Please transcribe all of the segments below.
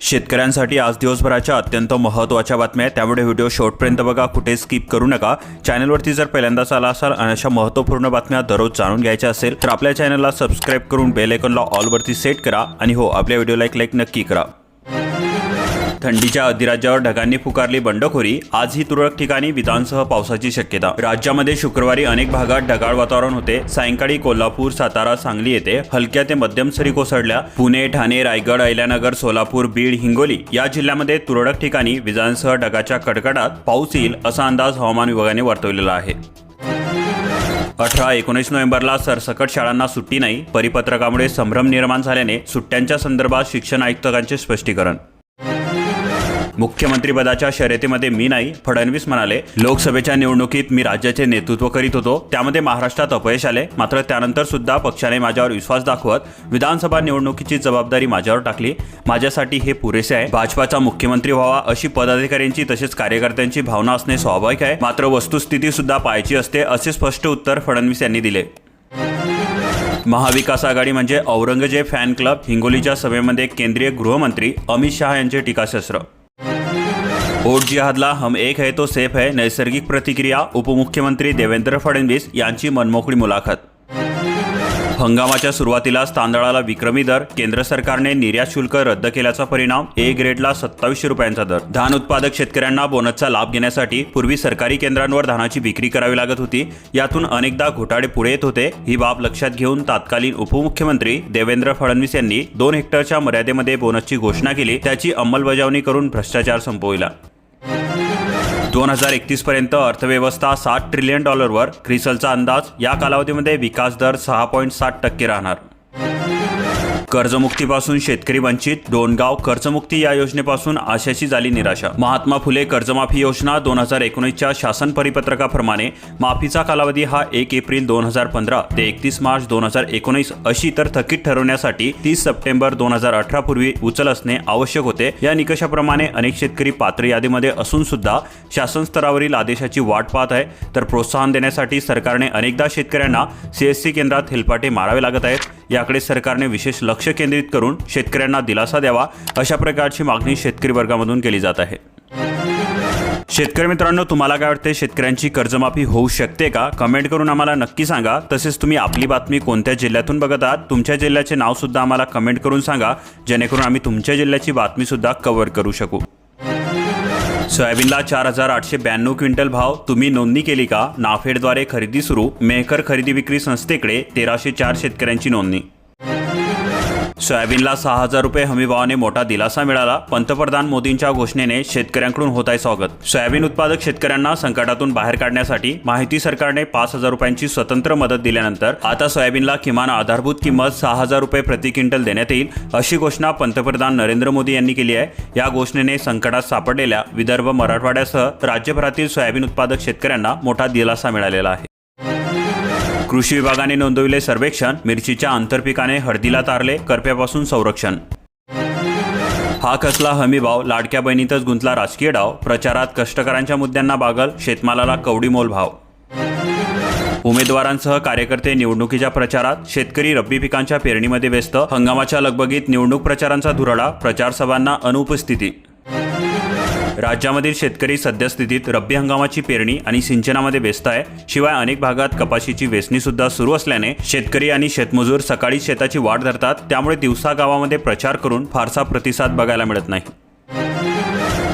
शेतकऱ्यांसाठी आज दिवसभराच्या अत्यंत महत्त्वाच्या बातम्या आहेत. त्यामुळे व्हिडिओ शेवटपर्यंत बघा कुठे स्किप करू नका. चॅनलवरती जर पहिल्यांदाच आला असाल आणि अशा महत्त्वपूर्ण बातम्या दररोज जाणून घ्यायच्या असेल तर आपल्या चॅनलला सबस्क्राईब करून बेल आयकॉनला ऑलवरती सेट करा. आणि हो आपल्या व्हिडिओला एक लाईक नक्की करा. थंडीच्या अधिराज्यावर ढगांनी पुकारली बंडखोरी आजही तुरळक ठिकाणी विधानसह पावसाची शक्यता. राज्यामध्ये शुक्रवारी अनेक भागात ढगाळ वातावरण होते. सायंकाळी कोल्हापूर सातारा सांगली येथे हलक्या ते मध्यम सरी कोसळल्या. पुणे ठाणे रायगड अहिल्यानगर सोलापूर बीड हिंगोली या जिल्ह्यामध्ये तुरळक ठिकाणी विजांसह ढगाच्या कडकडात पाऊस येईल असा अंदाज हवामान विभागाने वर्तवलेला आहे. अठरा एकोणीस नोव्हेंबरला सरसकट शाळांना सुट्टी नाही. परिपत्रकामुळे संभ्रम निर्माण झाल्याने सुट्ट्यांच्या संदर्भात शिक्षण आयुक्तांचे स्पष्टीकरण. मुख्यमंत्रीपदाच्या शर्यतीमध्ये मी नाही फडणवीस म्हणाले लोकसभेच्या निवडणुकीत मी राज्याचे नेतृत्व करीत होतो त्यामध्ये महाराष्ट्रात अपयश आले मात्र त्यानंतर सुद्धा पक्षाने माझ्यावर विश्वास दाखवत विधानसभा निवडणुकीची जबाबदारी माझ्यावर टाकली. माझ्यासाठी हे पुरेसे आहे. भाजपाचा मुख्यमंत्री व्हावा अशी पदाधिकाऱ्यांची तसेच कार्यकर्त्यांची भावना असणे स्वाभाविक आहे. मात्र वस्तुस्थिती सुद्धा पाहायची असते असे स्पष्ट उत्तर फडणवीस यांनी दिले. महाविकास आघाडी म्हणजे औरंगजेब फॅन क्लब हिंगोलीच्या सभेमध्ये केंद्रीय गृहमंत्री अमित शहा यांचे टीकाशस्त्र वोट जिहादला हम एक है तो सेफ है नैसर्गिक प्रतिक्रिया उपमुख्यमंत्री देवेंद्र फडणवीस यांची मनमोकळी मुलाखत. हंगामाच्या सुरुवातीलाच तांदळाला विक्रमी दर केंद्र सरकारने निर्यात शुल्क रद्द केल्याचा परिणाम ए ग्रेडला सत्तावीसशे रुपयांचा दर. धान उत्पादक शेतकऱ्यांना बोनसचा लाभ घेण्यासाठी पूर्वी सरकारी केंद्रांवर धानाची विक्री करावी लागत होती. यातून अनेकदा घोटाळे पुढे येत होते. ही बाब लक्षात घेऊन तात्कालीन उपमुख्यमंत्री देवेंद्र फडणवीस यांनी दोन हेक्टरच्या मर्यादेमध्ये बोनसची घोषणा केली. त्याची अंमलबजावणी करून भ्रष्टाचार संपविला. दोन हजार एकतीस पर्यंत अर्थव्यवस्था सात ट्रिलियन डॉलरवर क्रिसलचा अंदाज या कालावधीमध्ये विकास दर सहा पॉईंट सात टक्के राहणार. कर्जमुक्तीपासून शेतकरी वंचित. डोणगाव कर्जमुक्ती या योजनेपासून आशाची झाली निराशा. महात्मा फुले कर्जमाफी योजना दोन हजार एकोणीसच्या शासन परिपत्रकाप्रमाणे माफीचा कालावधी हा एक एप्रिल दोन हजार पंधरा ते एकतीस मार्च दोन हजार एकोणीस अशी तर थकीत ठरवण्यासाठी तीस सप्टेंबर दोन हजार अठरा पूर्वी उचल असणे आवश्यक होते. या निकषाप्रमाणे अनेक शेतकरी पात्र यादीमध्ये असून सुद्धा शासन स्तरावरील आदेशाची वाट पाहत आहे. तर प्रोत्साहन देण्यासाठी सरकारने अनेकदा शेतकऱ्यांना सीएससी केंद्रात हेलपाटे मारावे लागत आहेत. याकडे सरकारने विशेष लक्ष केंद्रित करून शेतकऱ्यांना दिलासा द्यावा अशा प्रकारची मागणी शेतकरी वर्गामधून केली जात आहे. शेतकरी मित्रांनो तुम्हाला काय वाटते शेतकऱ्यांची कर्जमाफी होऊ शकते का? कमेंट करून आम्हाला नक्की सांगा. तसेच तुम्ही आपली बातमी कोणत्या जिल्ह्यातून बघत आहात? तुमच्या जिल्ह्याचे नाव सुद्धा आम्हाला कमेंट करून सांगा. जेणेकरून आम्ही तुमच्या जिल्ह्याची बातमी सुद्धा कव्हर करू शकू. सोयाबीनला चार हजार आठशे ब्याण्णव क्विंटल भाव. तुम्ही नोंदणी केली का? नाफेडद्वारे खरेदी सुरू. मेहकर खरेदी विक्री संस्थेकडे तेराशे चार शेतकऱ्यांची नोंदणी. सोयाबीनला सहा हजार रुपये हमीभावाने मोठा दिलासा मिळाला. पंतप्रधान मोदींच्या घोषणेने शेतकऱ्यांकडून होत आहे स्वागत. सोयाबीन उत्पादक शेतकऱ्यांना संकटातून बाहेर काढण्यासाठी माहिती सरकारने पाच हजार रुपयांची स्वतंत्र मदत दिल्यानंतर आता सोयाबीनला किमान आधारभूत किंमत सहा हजार रुपये प्रति क्विंटल देण्यात येईल अशी घोषणा पंतप्रधान नरेंद्र मोदी यांनी केली आहे. या घोषणेने संकटात सापडलेल्या विदर्भ मराठवाड्यासह राज्यभरातील सोयाबीन उत्पादक शेतकऱ्यांना मोठा दिलासा मिळालेला आहे. कृषी विभागाने नोंदविले सर्वेक्षण मिरचीच्या आंतरपिकाने हळदीला तारले करप्यापासून संरक्षण. हा कसला हमीभाव लाडक्या बहिणीतच गुंतला राजकीय डाव प्रचारात कष्टकऱ्यांच्या मुद्द्यांना बागल शेतमालाला कवडी भाव. उमेदवारांसह कार्यकर्ते निवडणुकीच्या प्रचारात शेतकरी रब्बी पिकांच्या पेरणीमध्ये व्यस्त हंगामाच्या लगबगीत निवडणूक प्रचारांचा धुरळा प्रचार सभांना अनुपस्थिती. राज्यामधील शेतकरी सद्यस्थितीत रब्बी हंगामाची पेरणी आणि सिंचनामध्ये व्यस्त आहे. शिवाय अनेक भागात कपाशीची वेचणी सुद्धा सुरू असल्याने शेतकरी आणि शेतमजूर सकाळी शेताची वाट धरतात. त्यामुळे दिवसा गावामध्ये प्रचार करून फारसा प्रतिसाद बघायला मिळत नाही.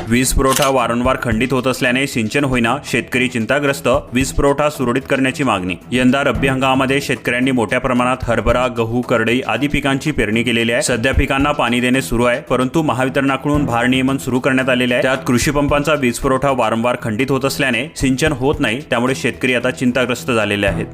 वीज पुरवठा वारंवार खंडित होत असल्याने सिंचन होईना शेतकरी चिंताग्रस्त वीज पुरवठा सुरळीत करण्याची मागणी. यंदा रब्बी हंगामामध्ये शेतकऱ्यांनी मोठ्या प्रमाणात हरभरा गहू करडई आदी पिकांची पेरणी केलेली आहे. सध्या पिकांना पाणी देणे सुरू आहे परंतु महावितरणाकडून भार नियमन सुरू करण्यात आलेले आहे. त्यात कृषी पंपांचा वीज पुरवठा वारंवार खंडित होत असल्याने सिंचन होत नाही त्यामुळे शेतकरी आता चिंताग्रस्त झालेले आहेत.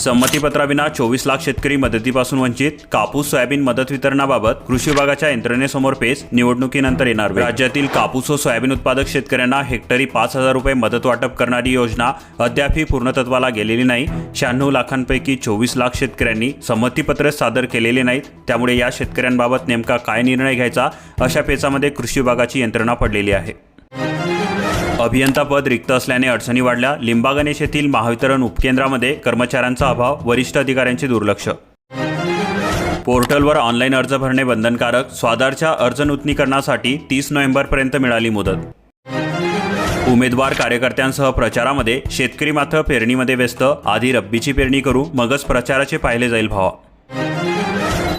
संमतीपत्राविना चोवीस लाख शेतकरी मदतीपासून वंचित. कापूस सोयाबीन मदत वितरणाबाबत कृषी विभागाच्या यंत्रणेसमोर पेच. निवडणुकीनंतर येणार राज्यातील कापूस व सोयाबीन उत्पादक शेतकऱ्यांना हेक्टरी पाच हजार रुपये मदत वाटप करणारी योजना अद्यापही पूर्णतत्वाला गेलेली नाही. शहाण्णव लाखांपैकी चोवीस लाख शेतकऱ्यांनी संमतीपत्र सादर केलेले नाहीत. त्यामुळे या शेतकऱ्यांबाबत नेमका काय निर्णय घ्यायचा? अशा पेचामध्ये कृषी विभागाची यंत्रणा पडलेली आहे. अभियंता पद रिक्त असल्याने अडचणी वाढल्या. लिंबा गणेश येथील महावितरण उपकेंद्रामध्ये कर्मचाऱ्यांचा अभाव वरिष्ठ अधिकाऱ्यांचे दुर्लक्ष. पोर्टलवर ऑनलाईन अर्ज भरणे बंधनकारक स्वादारच्या अर्ज नूतनीकरणासाठी तीस नोव्हेंबरपर्यंत मिळाली मुदत. उमेदवार कार्यकर्त्यांसह प्रचारामध्ये शेतकरी मात्र पेरणीमध्ये व्यस्त. आधी रब्बीची पेरणी करू मगच प्रचाराचे पाहिले जाईल भावा.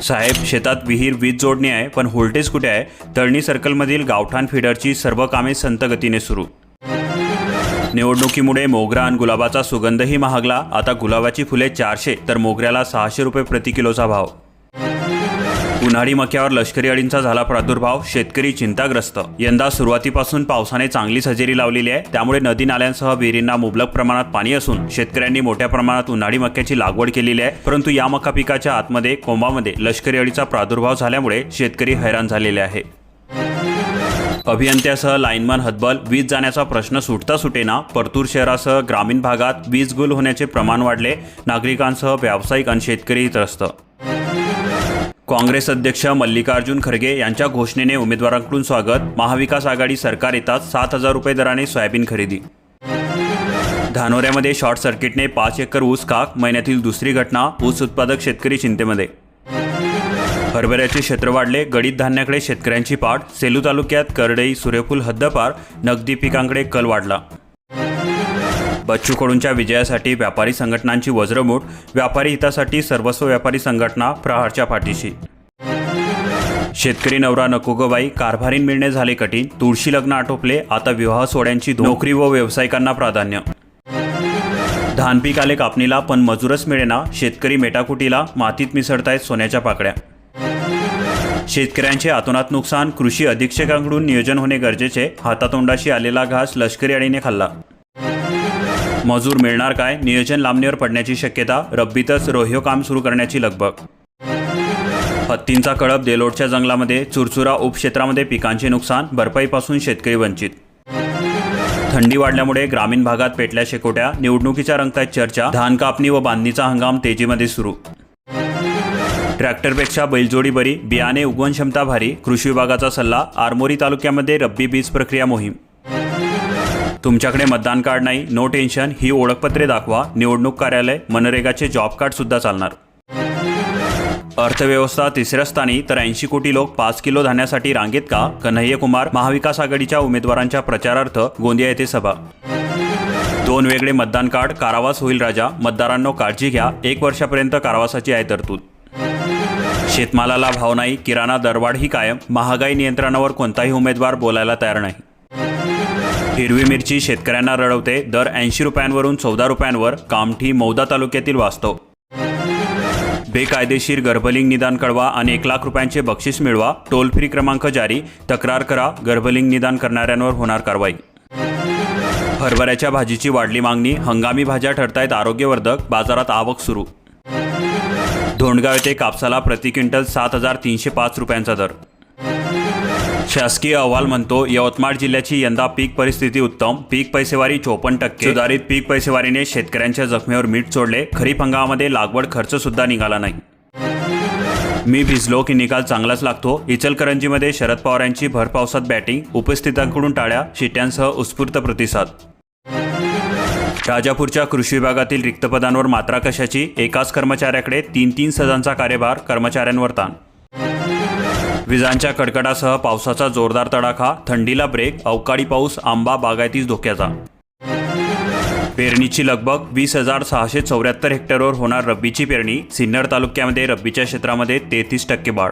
साहेब शेतात विहीर वीज जोडणी आहे पण व्होल्टेज कुठे आहे? तळणी सर्कलमधील गावठाण फिडरची सर्व कामे संतगतीने सुरू. निवडणुकीमुळे मोगरा आणि गुलाबाचा सुगंधही महागला. आता गुलाबाची फुले चारशे तर मोगऱ्याला सहाशे रुपये प्रति किलोचा भाव. उन्हाळी मक्यावर लष्करी अळींचा झाला प्रादुर्भाव शेतकरी चिंताग्रस्त. यंदा सुरुवातीपासून पावसाने चांगलीच हजेरी लावलेली आहे. त्यामुळे नदी नाल्यांसह विहिरींना मुबलक प्रमाणात पाणी असून शेतकऱ्यांनी मोठ्या प्रमाणात उन्हाळी मक्याची लागवड केलेली आहे. परंतु या मका पिकाच्या आतमध्ये कोंबामध्ये लष्करी अळीचा प्रादुर्भाव झाल्यामुळे शेतकरी हैराण झालेले आहे. अभियंत्यासह लाईनमन हतबल वीज जाण्याचा प्रश्न सुटता सुटेना परतूर शहरासह ग्रामीण भागात वीज गुल होण्याचे प्रमाण वाढले नागरिकांसह व्यावसायिक आणि शेतकरी त्रस्त. काँग्रेस अध्यक्ष मल्लिकार्जुन खरगे यांच्या घोषणेने उमेदवारांकडून स्वागत महाविकास आघाडी सरकार येताच सात हजार रुपये दराने सोयाबीन खरेदी. धानोऱ्यामध्ये शॉर्ट सर्किटने पाच एकर ऊस काक महिन्यातील दुसरी घटना ऊस उत्पादक शेतकरी चिंतेमध्ये. हरभऱ्याचे क्षेत्र वाढले. गडीत धान्याकडे शेतकऱ्यांची पाठ. सेलू तालुक्यात करडई सूर्यफूल हद्दपार नगदी पिकांकडे कल वाढला. बच्चू कडूंच्या विजयासाठी व्यापारी संघटनांची वज्रमूठ. व्यापारी हितासाठी सर्वस्व व्यापारी संघटना प्रहारच्या पाठीशी. शेतकरी नवरा नको ग कारभारीन मिळणे झाले कठीण. तुळशी लग्न आटोपले आता विवाह सोहळ्यांची नोकरी व व्यावसायिकांना प्राधान्य. धान पीक आले कापणीला पण मजूरच मिळेना. शेतकरी मेटाकुटीला मातीत मिसळतायत सोन्याच्या पाकड्या शेतकऱ्यांचे अतोनात नुकसान कृषी अधीक्षकांकडून नियोजन होणे गरजेचे हातातोंडाशी आलेला घास लष्करी अडीने खाल्ला. मजूर मिळणार काय? नियोजन लांबणीवर पडण्याची शक्यता रब्बीतच रोह्यो काम सुरू करण्याची लगबग. हत्तींचा कळप देलोडच्या जंगलामध्ये चुरचुरा उपक्षेत्रामध्ये पिकांचे नुकसान भरपाईपासून शेतकरी वंचित. थंडी वाढल्यामुळे ग्रामीण भागात पेटल्या शेकोट्या निवडणुकीच्या रंगतायत चर्चा धान कापणी व बांधणीचा हंगाम तेजीमध्ये सुरू. ट्रॅक्टरपेक्षा बैलजोडी बरी बियाणे उगवण क्षमता भारी कृषी विभागाचा सल्ला आरमोरी तालुक्यामध्ये रब्बी बीज प्रक्रिया मोहीम. तुमच्याकडे मतदान कार्ड नाही नो टेन्शन ही ओळखपत्रे दाखवा निवडणूक कार्यालय मनरेगाचे जॉब कार्ड सुद्धा चालणार. अर्थव्यवस्था तिसऱ्या स्थानी तर ऐंशी कोटी लोक पाच किलो धान्यासाठी रांगेत का? कन्हैया कुमार महाविकास आघाडीच्या उमेदवारांच्या प्रचारार्थ गोंदिया येथे सभा. दोन वेगळे मतदान कार्ड कारावास होईल राजा मतदारांनो काळजी घ्या एक वर्षापर्यंत कारावासाची आहे तरतूद शेतमालाला भाव नाही किराणा दरवाढ ही कायम महागाई नियंत्रणावर कोणताही उमेदवार बोलायला तयार नाही. हिरवी मिरची शेतकऱ्यांना रडवते दर ऐंशी रुपयांवरून चौदा रुपयांवर कामठी मौदा तालुक्यातील वास्तव बेकायदेशीर गर्भलिंग निदान कळवा आणि एक लाख रुपयांचे बक्षीस मिळवा टोल फ्री क्रमांक जारी तक्रार करा गर्भलिंग निदान करणाऱ्यांवर होणार कारवाई. हरभऱ्याच्या भाजीची वाढली मागणी हंगामी भाज्या ठरतायत आरोग्यवर्धक बाजारात आवक सुरू. धोंडगाव येथे कापसाला प्रति क्विंटल सात हजार तीनशे पाच रुपयांचा दर. शासकीय अहवाल म्हणतो यवतमाळ जिल्ह्याची यंदा पीक परिस्थिती उत्तम पीक पैसेवारी चोपन्न टक्के. सुधारित पीक पैसेवारीने शेतकऱ्यांच्या जखमेवर मीठ सोडले खरीप हंगामामध्ये लागवड खर्च सुद्धा निघाला नाही. मी भिजलो की निकाल चांगलाच लागतो. इचलकरंजीमध्ये शरद पवार यांची भर पावसात बॅटिंग उपस्थितांकडून टाळ्या शिट्यांसह उत्स्फूर्त प्रतिसाद. राजापूरच्या कृषी विभागातील रिक्त पदांवर मात्रा कशाची? एकाच कर्मचाऱ्याकडे तीन तीन सदांचा कार्यभार कर्मचाऱ्यांवर ताण. विजांच्या कडकडासह पावसाचा जोरदार तडाखा थंडीला ब्रेक अवकाळी पाऊस आंबा बागायतीच धोक्याचा. पेरणीची लगभग वीस हजार सहाशे चौऱ्याहत्तर हेक्टरवर होणार रब्बीची पेरणी सिन्नर तालुक्यामध्ये रब्बीच्या क्षेत्रामध्ये तेहतीस टक्के वाढ.